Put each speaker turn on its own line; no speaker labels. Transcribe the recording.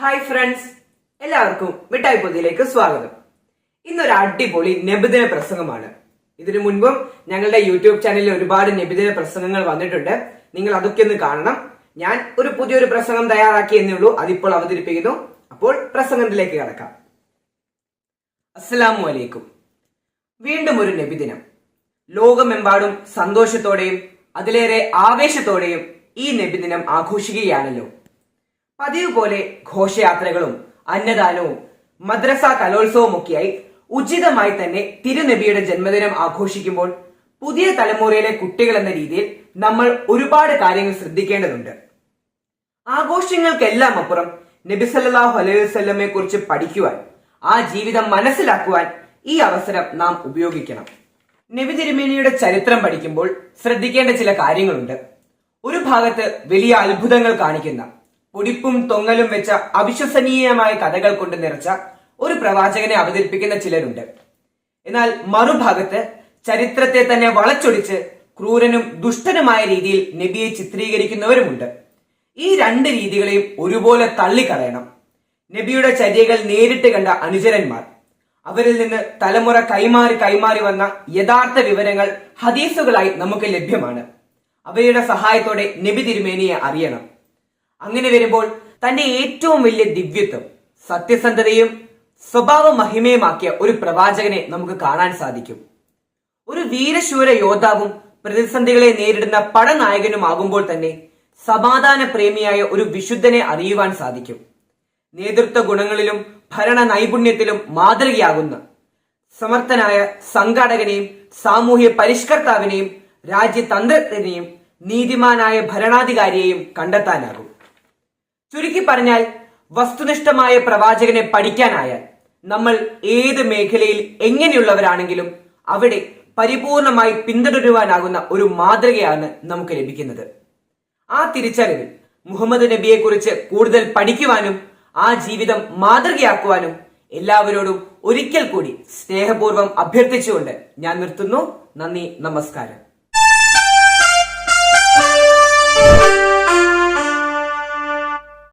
Hi friends എല്ലാവർക്കും മിഠായി പൊതിയിലേക്ക് സ്വാഗതം. ഇന്നൊരു അടിപൊളി നബിദിന പ്രസംഗമാണ്. ഇതിനു മുൻപും ഞങ്ങളുടെ യൂട്യൂബ് ചാനലിൽ ഒരുപാട് നബിദിന പ്രസംഗങ്ങൾ വന്നിട്ടുണ്ട്. നിങ്ങൾ അതൊക്കെ ഒന്ന് കാണണം. ഞാൻ ഒരു പുതിയൊരു പ്രസംഗം തയ്യാറാക്കി എന്നേ ഉള്ളൂ. അതിപ്പോൾ അവതരിപ്പിക്കുന്നു. അപ്പോൾ പ്രസംഗത്തിലേക്ക് കടക്കാം. അസ്സലാമു അലൈക്കും. വീണ്ടും ഒരു നബിദിനം. ലോകമെമ്പാടും സന്തോഷത്തോടെയും അതിലേറെ ആവേശത്തോടെയും ഈ നബിദിനം ആഘോഷിക്കുകയാണല്ലോ. പതിവ് പോലെ ഘോഷയാത്രകളും അന്നദാനവും മദ്രസ കലോത്സവവും ഒക്കെയായി ഉചിതമായി തന്നെ തിരുനബിയുടെ ജന്മദിനം ആഘോഷിക്കുമ്പോൾ പുതിയ തലമുറയിലെ കുട്ടികൾ എന്ന രീതിയിൽ നമ്മൾ ഒരുപാട് കാര്യങ്ങൾ ശ്രദ്ധിക്കേണ്ടതുണ്ട്. ആഘോഷങ്ങൾക്കെല്ലാം അപ്പുറം നബി സല്ലല്ലാഹു അലൈഹി വസ്ല്ലമെ കുറിച്ച് പഠിക്കുവാൻ ആ ജീവിതം മനസ്സിലാക്കുവാൻ ഈ അവസരം നാം ഉപയോഗിക്കണം. നബി തിരുമേനിയുടെ ചരിത്രം പഠിക്കുമ്പോൾ ശ്രദ്ധിക്കേണ്ട ചില കാര്യങ്ങളുണ്ട്. ഒരു ഭാഗത്ത് വലിയ അത്ഭുതങ്ങൾ കാണിക്കുന്ന പൊടിപ്പും തൊങ്ങലും വെച്ച അവിശ്വസനീയമായ കഥകൾ കൊണ്ട് നിറച്ച ഒരു പ്രവാചകനെ അവതരിപ്പിക്കുന്ന ചിലരുണ്ട്. എന്നാൽ മറുഭാഗത്ത് ചരിത്രത്തെ തന്നെ വളച്ചൊടിച്ച് ക്രൂരനും ദുഷ്ടനുമായ രീതിയിൽ നബിയെ ചിത്രീകരിക്കുന്നവരുമുണ്ട്. ഈ രണ്ട് രീതികളെയും ഒരുപോലെ തള്ളിക്കളയണം. നബിയുടെ ചര്യകൾ നേരിട്ട് കണ്ട അനുചരന്മാർ. അവരിൽ നിന്ന് തലമുറ കൈമാറി കൈമാറി വന്ന യഥാർത്ഥ വിവരങ്ങൾ ഹദീസുകളായി നമുക്ക് ലഭ്യമാണ്. അവയുടെ സഹായത്തോടെ നബി തിരുമേനിയെ അറിയണം. അങ്ങനെ വരുമ്പോൾ തന്റെ ഏറ്റവും വലിയ ദിവ്യത്വം സത്യസന്ധതയും സ്വഭാവ മഹിമയുമാക്കിയ ഒരു പ്രവാചകനെ നമുക്ക് കാണാൻ സാധിക്കും. ഒരു വീരശൂര യോദ്ധാവും പ്രതിസന്ധികളെ നേരിടുന്ന പടനായകനുമാകുമ്പോൾ തന്നെ സമാധാന പ്രേമിയായ ഒരു വിശുദ്ധനെ അറിയുവാൻ സാധിക്കും. നേതൃത്വ ഗുണങ്ങളിലും ഭരണ നൈപുണ്യത്തിലും മാതൃകയാകുന്ന സമർത്ഥനായ സംഘാടകനെയും സാമൂഹ്യ പരിഷ്കർത്താവിനെയും രാജ്യതന്ത്രജ്ഞനെയും നീതിമാനായ ഭരണാധികാരിയെയും കണ്ടെത്താനാകും. ചുരുക്കി പറഞ്ഞാൽ വസ്തുനിഷ്ഠമായ പ്രവാചകനെ പഠിക്കാനായാൽ നമ്മൾ ഏത് മേഖലയിൽ എങ്ങനെയുള്ളവരാണെങ്കിലും അവിടെ പരിപൂർണമായി പിന്തുടരുവാനാകുന്ന ഒരു മാതൃകയാണ് നമുക്ക് ലഭിക്കുന്നത്. ആ തിരിച്ചറിവിൽ മുഹമ്മദ് നബിയെ കുറിച്ച് കൂടുതൽ പഠിക്കുവാനും ആ ജീവിതം മാതൃകയാക്കുവാനും എല്ലാവരോടും ഒരിക്കൽ കൂടി സ്നേഹപൂർവം അഭ്യർത്ഥിച്ചുകൊണ്ട് ഞാൻ നിർത്തുന്നു. നന്ദി നമസ്കാരം.